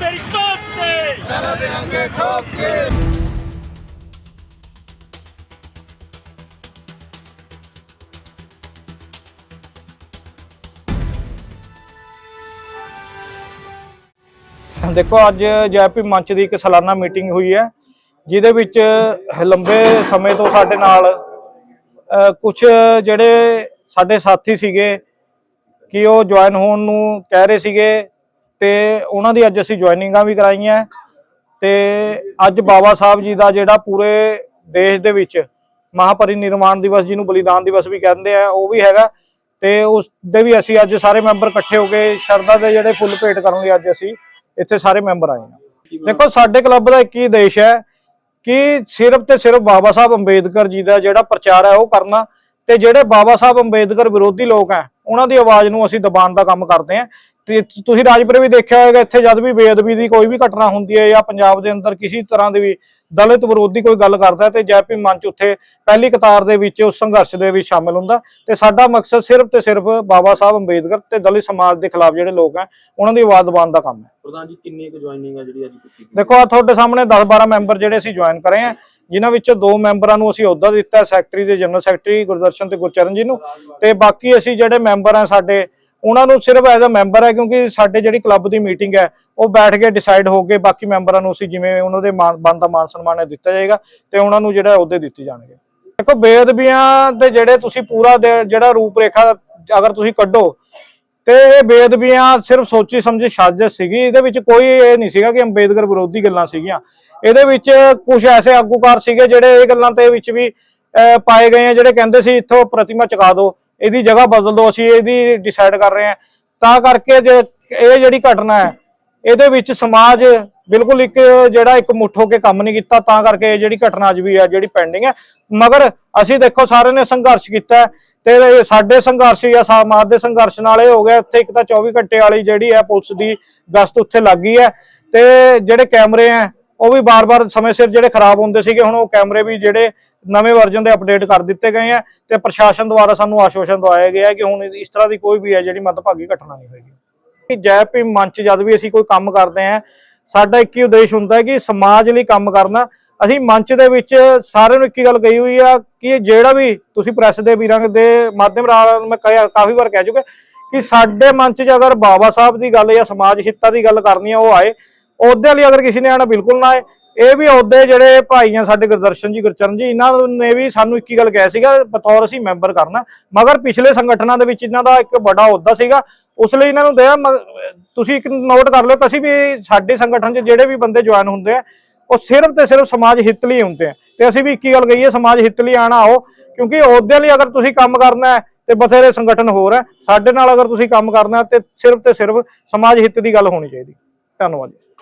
ਤੇਰੀ ਸੋਚ ਤੇ ਸਾਰਾ ਦੇਾਂਗੇ ਠੋਕ ਕੇ ਦੇਖੋ ਅੱਜ ਜੈਪੀ ਮੰਚ ਦੀ ਇੱਕ ਸਾਲਾਨਾ ਮੀਟਿੰਗ ਹੋਈ ਹੈ ਜਿਹਦੇ ਵਿੱਚ ਲੰਬੇ ਸਮੇਂ ਤੋਂ ਸਾਡੇ ਨਾਲ ਕੁਝ ਜਿਹੜੇ ਸਾਡੇ ਸਾਥੀ ਸੀਗੇ ਕਿ ਉਹ ਜੁਆਇਨ ਹੋਣ ਨੂੰ ਕਹਿ ਰਹੇ ਸੀਗੇ ਤੇ ਉਹਨਾਂ ਦੀ ਅੱਜ ਅਸੀਂ ਜੁਆਇਨਿੰਗਾਂ ਵੀ ਕਰਾਈਆਂ ਤੇ ਅੱਜ ਬਾਬਾ ਸਾਹਿਬ ਜੀ ਦਾ ਜਿਹੜਾ ਪੂਰੇ ਦੇਸ਼ ਦੇ ਵਿੱਚ ਮਹਾਪਰਿਨਿਰਵਾਣ ਦਿਵਸ ਜਿਹਨੂੰ ਬਲੀਦਾਨ ਦਿਵਸ ਵੀ ਕਹਿੰਦੇ ਆ, ਉਹ ਵੀ ਹੈਗਾ ਤੇ ਉਸ ਦੇ ਵੀ ਅਸੀਂ ਅੱਜ ਸਾਰੇ ਮੈਂਬਰ ਇਕੱਠੇ ਹੋ ਕੇ ਸ਼ਰਧਾ ਦੇ ਜਿਹੜੇ ਫੁੱਲ ਭੇਟ ਕਰਨ ਲਈ ਅੱਜ ਅਸੀਂ, ਇੱਥੇ ਸਾਰੇ ਮੈਂਬਰ ਆਏ ਹਾਂ। ਦੇਖੋ, ਸਾਡੇ ਕਲੱਬ ਦਾ ਇੱਕ ਹੀ ਉਦੇਸ਼ ਹੈ ਕਿ ਸਿਰਫ ਤੇ ਸਿਰਫ ਬਾਬਾ ਸਾਹਿਬ ਅੰਬੇਦਕਰ ਜੀ ਦਾ ਜਿਹੜਾ ਪ੍ਰਚਾਰ ਹੈ ਉਹ ਕਰਨਾ ਤੇ ਜਿਹੜੇ ਬਾਬਾ ਸਾਹਿਬ ਅੰਬੇਦਕਰ ਵਿਰੋਧੀ ਲੋਕ ਹੈ, ਉਹਨਾਂ ਦੀ ਆਵਾਜ਼ ਨੂੰ ਅਸੀਂ ਦਬਾਉਣ ਦਾ ਕੰਮ ਕਰਦੇ ਹਾਂ। ਤੁਸੀਂ ਰਾਜਪੁਰੇ ਵੀ ਦੇਖਿਆ ਹੋਵੇਗਾ ਇੱਥੇ ਜਦ ਵੀ ਬੇਅਦਬੀ ਦੀ ਕੋਈ ਵੀ ਘਟਨਾ ਹੁੰਦੀ ਹੈ ਜਾਂ ਪੰਜਾਬ ਦੇ ਅੰਦਰ ਕਿਸੇ ਤਰ੍ਹਾਂ ਦੀ ਵੀ ਦਲਿਤ ਵਿਰੋਧੀ ਕੋਈ ਗੱਲ ਕਰਦਾ ਤੇ ਜੈਪੀ ਮੰਚ ਉੱਥੇ ਪਹਿਲੀ ਕਤਾਰ ਦੇ ਵਿੱਚ ਉਸ ਸੰਘਰਸ਼ ਦੇ ਵਿੱਚ ਸ਼ਾਮਲ ਹੁੰਦਾ ਤੇ ਸਾਡਾ ਮਕਸਦ ਸਿਰਫ ਤੇ ਸਿਰਫ ਬਾਬਾ ਸਾਹਿਬ ਅੰਬੇਦਕਰ ਤੇ ਦਲਿਤ ਸਮਾਜ ਦੇ ਖਿਲਾਫ ਜਿਹੜੇ ਲੋਕ ਹੈ ਉਹਨਾਂ ਦੀ ਆਵਾਜ਼ ਦਬਾਉਣ ਦਾ ਕੰਮ ਹੈ। ਪ੍ਰਧਾਨ ਜੀ ਕਿੰਨੀ ਕੁ ਜੁਆਇਨਿੰਗ ਆ ਜਿਹੜੀ ਅੱਜ ਕੀਤੀ ਦੇਖੋ ਆ ਤੁਹਾਡੇ ਸਾਹਮਣੇ 10-12 ਮੈਂਬਰ ਜਿਹੜੇ ਅਸੀਂ ਜੁਆਇਨ ਕਰੇ ਆ ਜਿਨ੍ਹਾਂ ਵਿੱਚੋਂ ਦੋ ਮੈਂਬਰਾਂ ਨੂੰ ਅਸੀਂ ਅਹੁਦਾ ਦਿੱਤਾ ਸੈਕਟਰੀ ਤੇ ਜਨਰਲ ਸੈਕਟਰੀ ਗੁਰਦਰਸ਼ਨ ਤੇ ਗੁਰਚਰਨ ਜੀ ਨੂੰ ਤੇ ਬਾਕੀ ਅਸੀਂ ਜਿਹੜੇ ਮੈਂਬਰ ਆ ਸਾਡੇ ਉਹਨਾਂ ਨੂੰ ਸਿਰਫ ਐਜ਼ ਅ ਮੈਂਬਰ ਹੈ, ਕਿਉਂਕਿ ਸਾਡੇ ਜਿਹੜੀ ਕਲੱਬ ਦੀ ਮੀਟਿੰਗ ਹੈ, ਉਹ ਬੈਠ ਕੇ ਡਿਸਾਈਡ ਹੋ ਕੇ ਬਾਕੀ ਮੈਂਬਰਾਂ ਨੂੰ ਅਸੀਂ ਜਿਵੇਂ ਉਹਨਾਂ ਦੇ ਮਾਨ ਬਣਦਾ ਮਾਨ ਸਨਮਾਨ ਦਿੱਤਾ ਜਾਏਗਾ ਤੇ ਉਹਨਾਂ ਨੂੰ ਜਿਹੜਾ ਅਹੁਦੇ ਦਿੱਤੇ ਜਾਣਗੇ। ਦੇਖੋ, ਬੇਅਦਬੀਆਂ ਦੇ ਜਿਹੜੇ ਤੁਸੀਂ ਪੂਰਾ ਜਿਹੜਾ ਰੂਪ ਰੇਖਾ ਅਗਰ ਤੁਸੀਂ ਕੱਢੋ, ਤੇ ਇਹ ਬੇਅਦਬੀਆਂ ਸਿਰਫ ਸੋਚੀ ਸਮਝੀ ਸਾਜ਼ਿਸ਼ ਸੀਗੀ, ਇਹਦੇ ਵਿੱਚ ਕੋਈ ਇਹ ਨਹੀਂ ਸੀਗਾ ਕਿ ਅੰਬੇਦਕਰ ਵਿਰੋਧੀ ਗੱਲਾਂ ਸੀਗੀਆਂ। ਇਹਦੇ ਵਿੱਚ ਕੁਝ ਐਸੇ ਆਗੂਕਾਰ ਸੀਗੇ ਜਿਹੜੇ ਇਹ ਗੱਲਾਂ ਤੇ ਵਿੱਚ ਵੀ ਪਾਏ ਗਏ ਆ, ਜਿਹੜੇ ਕਹਿੰਦੇ ਸੀ, ਇੱਥੋਂ ਪ੍ਰਤਿਮਾ ਚੁਕਾ ਦਿਓ। ਇਹਦੀ ਜਗ੍ਹਾ ਬਦਲ ਦਿਓ, ਅਸੀਂ ਇਹਦੀ ਡਿਸਾਈਡ ਕਰ ਰਹੇ ਹਾਂ। ਤਾਂ ਕਰਕੇ ਜੇ ਇਹ ਜਿਹੜੀ ਘਟਨਾ ਹੈ, ਇਹਦੇ ਵਿੱਚ ਸਮਾਜ ਬਿਲਕੁਲ ਇੱਕ ਜਿਹੜਾ ਇੱਕ ਮੁੱਠ ਹੋ ਕੇ ਕੰਮ ਨਹੀਂ ਕੀਤਾ, ਤਾਂ ਕਰਕੇ ਇਹ ਜਿਹੜੀ ਘਟਨਾ ਅੱਜ ਵੀ ਹੈ ਜਿਹੜੀ ਪੈਂਡਿੰਗ ਹੈ। ਮਗਰ ਅਸੀਂ ਦੇਖੋ, ਸਾਰਿਆਂ ਨੇ ਸੰਘਰਸ਼ ਕੀਤਾ ਹੈ ਤੇ ਸਾਡੇ ਸੰਘਰਸ਼ ਜਾਂ ਸਮਾਜ ਦੇ ਸੰਘਰਸ਼ ਨਾਲ ਇਹ ਹੋ ਗਿਆ, ਉੱਥੇ ਇੱਕ ਤਾਂ 24 ਘੰਟੇ ਵਾਲੀ ਜਿਹੜੀ ਹੈ ਪੁਲਿਸ ਦੀ ਗਸ਼ਤ ਉੱਥੇ ਲੱਗ ਗਈ ਹੈ। ਤੇ ਜਿਹੜੇ ਕੈਮਰੇ ਆ ਉਹ ਵੀ ਬਾਰ-ਬਾਰ ਸਮੇਂ ਸਿਰ ਜਿਹੜੇ ਖਰਾਬ ਹੁੰਦੇ ਸੀਗੇ, ਹੁਣ ਉਹ ਕੈਮਰੇ ਵੀ ਜਿਹੜੇ ਨਵੇਂ ਵਰਜ਼ਨ ਦੇ ਅਪਡੇਟ ਕਰ ਦਿੱਤੇ ਗਏ ਆ ਤੇ ਪ੍ਰਸ਼ਾਸਨ ਦੁਆਰਾ ਸਾਨੂੰ ਆਸ਼ਵਾਸਨ ਦਵਾਇਆ ਗਿਆ ਕਿ ਹੁਣ ਇਸ ਤਰ੍ਹਾਂ ਦੀ ਕੋਈ ਵੀ ਹੈ ਜਿਹੜੀ ਮੱਦਭਾਗੀ ਘਟਨਾ ਨਹੀਂ ਹੋਏਗੀ। ਜੈ ਭੀਮ ਮੰਚ ਜਦ ਵੀ ਅਸੀਂ ਕੋਈ ਕੰਮ ਕਰਦੇ ਆ ਸਾਡਾ ਇੱਕ ਹੀ ਉਦੇਸ਼ ਹੁੰਦਾ ਕਿ ਸਮਾਜ ਲਈ ਕੰਮ ਕਰਨਾ। ਅਸੀਂ ਮੰਚ ਦੇ ਵਿੱਚ ਸਾਰਿਆਂ ਨੂੰ ਇੱਕ ਹੀ ਗੱਲ ਕਹੀ ਹੋਈ ਆ ਕਿ ਜਿਹੜਾ ਵੀ ਤੁਸੀਂ ਪ੍ਰੈਸ ਦੇ ਵੀਰਾਂ ਦੇ ਮਾਧਿਅਮ ਨਾਲ ਮੈਂ ਕਹਿਆ- ਕਾਫੀ ਵਾਰ ਕਹਿ ਚੁੱਕਿਆ ਕਿ ਸਾਡੇ ਮੰਚ 'ਚ ਅਗਰ ਬਾਬਾ ਸਾਹਿਬ ਦੀ ਗੱਲ ਜਾਂ ਸਮਾਜ ਹਿੱਤਾਂ ਦੀ ਗੱਲ ਕਰਨੀ ਆ, ਉਹ ਆਏ, ਉਹਦੇ ਲਈ ਅਗਰ ਕਿਸੇ ਨੇ ਆਣਾ ਬਿਲਕੁਲ ਨਾ ਆਏ ਇਹ ਵੀ ਉਹਦੇ ਜਿਹੜੇ ਭਾਈ ਆ ਸਾਡੇ ਗੁਰਦਰਸ਼ਨ ਜੀ, ਗੁਰਚਰਨ ਜੀ, ਇਹਨਾਂ ਨੇ ਵੀ ਸਾਨੂੰ ਇੱਕੀ ਗੱਲ ਕਿਹਾ ਸੀਗਾ, ਬਤੌਰ ਅਸੀਂ ਮੈਂਬਰ ਕਰਨਾ। ਮਗਰ ਪਿਛਲੇ ਸੰਗਠਨਾਂ ਦੇ ਵਿੱਚ ਇਹਨਾਂ ਦਾ ਇੱਕ ਵੱਡਾ ਅਹੁਦਾ ਸੀਗਾ, ਉਸ ਲਈ ਇਹਨਾਂ ਨੂੰ ਦਿਆ ਤੁਸੀਂ ਇੱਕ ਨੋਟ ਕਰ ਲਓ ਕਿ ਅਸੀਂ ਵੀ ਸਾਡੇ ਸੰਗਠਨ 'ਚ ਜਿਹੜੇ ਵੀ ਬੰਦੇ ਜੁਆਇਨ ਹੁੰਦੇ ਆ, ਉਹ ਸਿਰਫ ਤੇ ਸਿਰਫ ਸਮਾਜ ਹਿੱਤ ਲਈ ਹੁੰਦੇ ਆ। ਤੇ ਅਸੀਂ ਵੀ ਇੱਕੀ ਗੱਲ ਕਹੀਏ, ਸਮਾਜ ਹਿੱਤ ਲਈ ਆਣਾ ਆਓ ਕਿਉਂਕਿ ਅਹੁਦੇ ਲਈ ਅਗਰ ਤੁਸੀਂ ਕੰਮ ਕਰਨਾ ਹੈ ਤੇ ਬਥੇਰੇ ਸੰਗਠਨ ਹੋਰ ਹੈ, ਸਾਡੇ ਨਾਲ ਅਗਰ ਤੁਸੀਂ ਕੰਮ ਕਰਨਾ ਹੈ ਤੇ ਸਿਰਫ ਤੇ ਸਿਰਫ ਸਮਾਜ ਹਿੱਤ ਦੀ ਗੱਲ ਹੋਣੀ ਚਾਹੀਦੀ। ਧੰਨਵਾਦ ਜੀ।